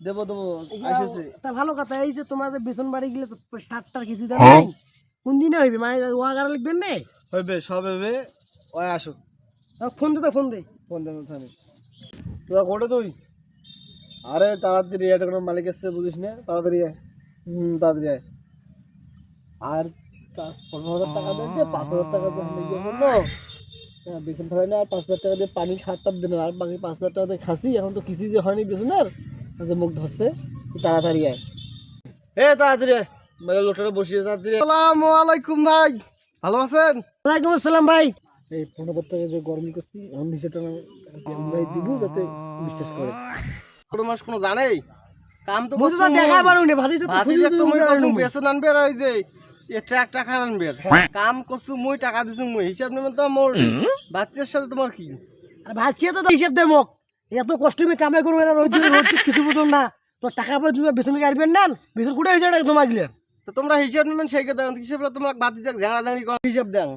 দেবো? দেবো তা ভালো কথা এই যে তোমার যে বেসন বাড়ি গেলে সাতটার কিছু দেন কোন দিনে হইবে? মানে ওয়াগার লিখবেন নে? হইবে সব হইবে। ওই আসো ফোন দে তো ফোন দে। ফোন থামিস সেটা কোটে তুই। আরে তাড়াতাড়ি এটা কোনো মালিক এসছে বুঝিস না? তাড়াতাড়ি আয়। হুম তাড়াতাড়ি আয়। আর পাঁচ পনেরো হাজার টাকা দেন পাঁচ হাজার টাকা দিয়ে ইয়ে করল বেসন ফেলাই না আর পাঁচ হাজার টাকা দিয়ে পানি সাতটা দিন আর বাকি পাঁচ হাজার টাকা দিয়ে খাসি এখন তো কিছু যে হয়নি বেসনের যে মুখ ধরছে তাড়াতাড়ি আয়। এ তাড়াতাড়ি আয়। মেলে লোটারে বসিয়ে তাড়াতাড়ি আসসালামু আলাইকুম ভাই ভালো আছেন? ওয়ালাইকুম আসসালাম ভাই। এই পনেরো হাজার টাকা যে গরম করছি এখন দিব যাতে বিশ্বাস করে। কোনো মাস কোনো জানেই? কাম তো তুমি। বেসন আনবে আর ওই যে এ ট্রাক টাকা আনবে কাম করছু মুই টাকা দিছু মুই হিসাব নেবেন তো মোর বাচ্চার সাথে তোমার কি? আর ভাসিয়ে তো হিসেব দে মোক। এত কষ্ট আমি কামে করব না রোজ রোজ কিছু বুঝুন না। তো টাকা পরে তুমি বেসন কাটবেন না বেসন কুটে হয়েছে এটা তোমার গিলেন? তো তোমরা হিসাব নেবেন সেই কথা হিসাব তোমরা বাতি যাক ঝাড়া ঝাড়ি কর হিসাব দেন।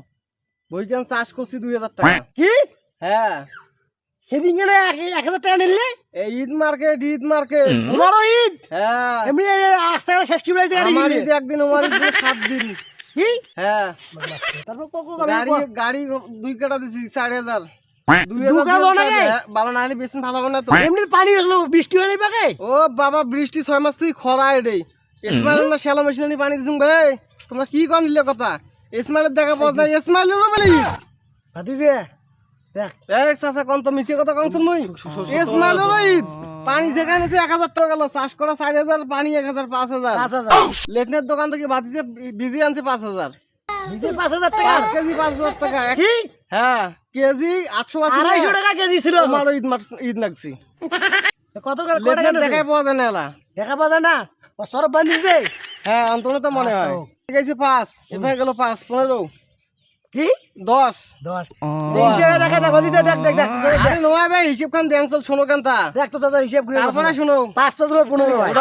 বইখান চাষ করছি দুই হাজার টাকা। কি? হ্যাঁ। সেদিন কেন এক এক হাজার টাকা নিলে? এই ঈদ মার্কেট ঈদ মার্কেট। তোমারও ঈদ? হ্যাঁ। এমনি শেষ আমার ঈদ একদিন আমার ঈদ সাত দিন। কি? হ্যাঁ। তারপর কোকো গাড়ি গাড়ি দুই কাটা দিছি চার হাজার। বাবা নাহলে বেশি ভালো হবে না তো। এমনি পানি আসলো বৃষ্টি হয়ে পাকে ও বাবা বৃষ্টি ছয় মাস থেকে খরা এটাই ইসমাইল না শ্যালো মেশিনে পানি দিছুম ভাই তোমরা কি কন নিলে কথা? ইসমাইলের দেখা পাওয়া যায় ইসমাইলের বলি ভাতিছে পানি যেখানে এক হাজার টাকা গেল চাষ করা চার হাজার পানি এক হাজার পাঁচ হাজার। লেটনের দোকান থেকে বাতিছে বিজি আনছে পাঁচ হাজার। পাঁচ হাজার টাকা? পাঁচ কেজি পাঁচ হাজার টাকা। হ্যাঁ কেজি আটশো আড়াইশো টাকা। কেজি ছিল। আমারও ঈদ মার- ঈদ লাগছি। কত দেখাই দেখাই পাওয়া যায় না দেখা পাওয়া যায় না? সরব হ্যাঁ তো মনে হয়। গেছে পাঁচ এবার গেল পাঁচ পনেরো। কি? দশ। দশ। এই হিসেবে দেখা না ভাতিছে দেখ দেখ দেখ আরে নয় ভাই হিসেব খান দেন চল শোনো কেন তা দেখ তো চাচা হিসেব করে তারপরে শোনো। পাঁচ পাঁচ করে পনেরো হয়।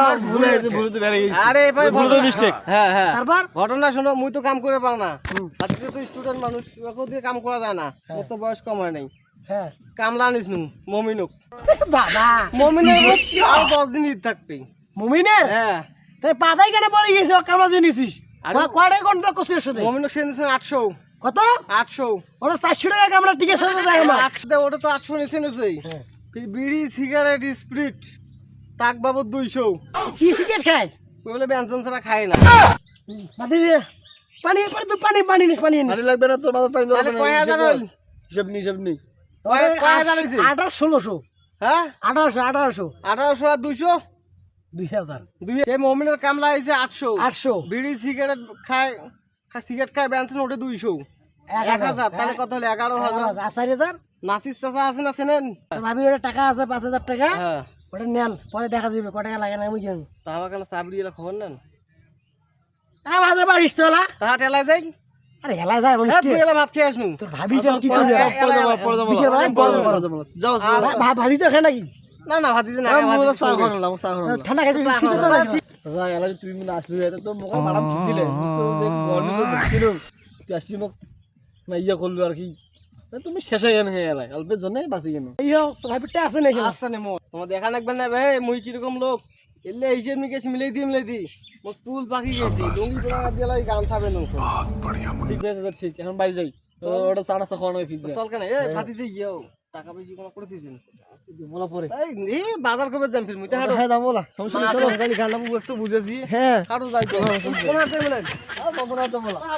আরে ভাই মিস্টেক হ্যাঁ হ্যাঁ। তারপর? ঘটনা শোনো মুই তো কাম করে পাও না। আজকে তো স্টুডেন্ট মানুষ ওকে দিয়ে কাম করা যায় না। ওর তো বয়স কম হয় নাই। হ্যাঁ। কামলা আনিস নু মমিনুক। বাবা। মমিনের আর দশ দিন ঈদ থাকবে মুমিনের? হ্যাঁ। তাই পাতাই কেন পড়ে গেছে ঘণ্টা মমিনুক আটশো। কত? আটশো। ওটা চারশো টাকা টিকে আমার। আটশো দেয়, ওটা তো আটশো নিচে নিচে হ্যাঁ। বিড়ি সিগারেট স্প্রিট তাক বাবদ দুইশো। কি সিগারেট খায়? ওই বলে ব্যঞ্জন ছাড়া খায় না। বাদি দে। পানি পরে তো পানি পানি নিস পানি লাগবে না তোর মাথার পানি কয় হাজার হইল? হিসাব নি হিসাব নি। হাজার ষোলোশো। হ্যাঁ? আঠারোশো আঠারোশো। আঠারোশো আর দুইশো? দুই হাজার। দুই এই মমিনের কামলা হয়েছে আটশো। আটশো। বিড়ি সিগারেট খায় সিগারেট খায় ব্যঞ্জন ওটা দুইশো। এক হাজার তাহলে কত হলো? এগারো হাজার। হাজার। নাসির চাচা আছে না চেনেন? ভাবি ওটা টাকা আছে পাঁচ হাজার টাকা। হ্যাঁ। ওটা নেন পরে দেখা যাবে ক টাকা লাগে না আমি জানি। তা আমার কেন চাবড়ি এলা খবর নেন। তাই হাজার বাড়িস তো হলা তাহা টেলা যাই। আরে হেলা যায় বলিস হ্যাঁ, তুই এলা ভাত খেয়ে আসনু। তোর ভাবি তো কি গরম। যাও ভাবি তো খায় নাকি? না না ভাতিছে না চা ঠান্ডা খাইছে শীতে তো লাগে। চাচা এলা তুমি মানে আসলি এটা তো মোক মারাম খিছিলে তো যে গরমে তো দেখছিল তুই আসলি মোক না ইয়া করল আর কি এ তুমি শেষ হয়ে গেল এলা অল্পের জন্য বাঁচি গেল। এই ভাবিটা আছে না? আচ্ছা নে তোমার দেখা লাগবে না? ভাই মুই কীরকম লোক? এলে হিসেব নিকেশ মিলাই দি মিলাই দি। মোর চুল পাকি গেছি দিয়ে লাই গান ছাবে না ঠিক আছে ঠিক এখন বাড়ি যাই। তো ওটা চা নাস্তা খাওয়ানো পিজ্জা। চল কেন। এ ফাতিছে গিয়েও টাকা পয়সা কোনো করে দিয়েছেন এই এই বাজার কবে যাম ফির মুই তাহাড়ো হ্যাঁ দাম বলা সমস্যা নেই চলো। গানটা একটু বুঝেছি হ্যাঁ। কারও যাই তো। কোন হাতে মিলাই বলা।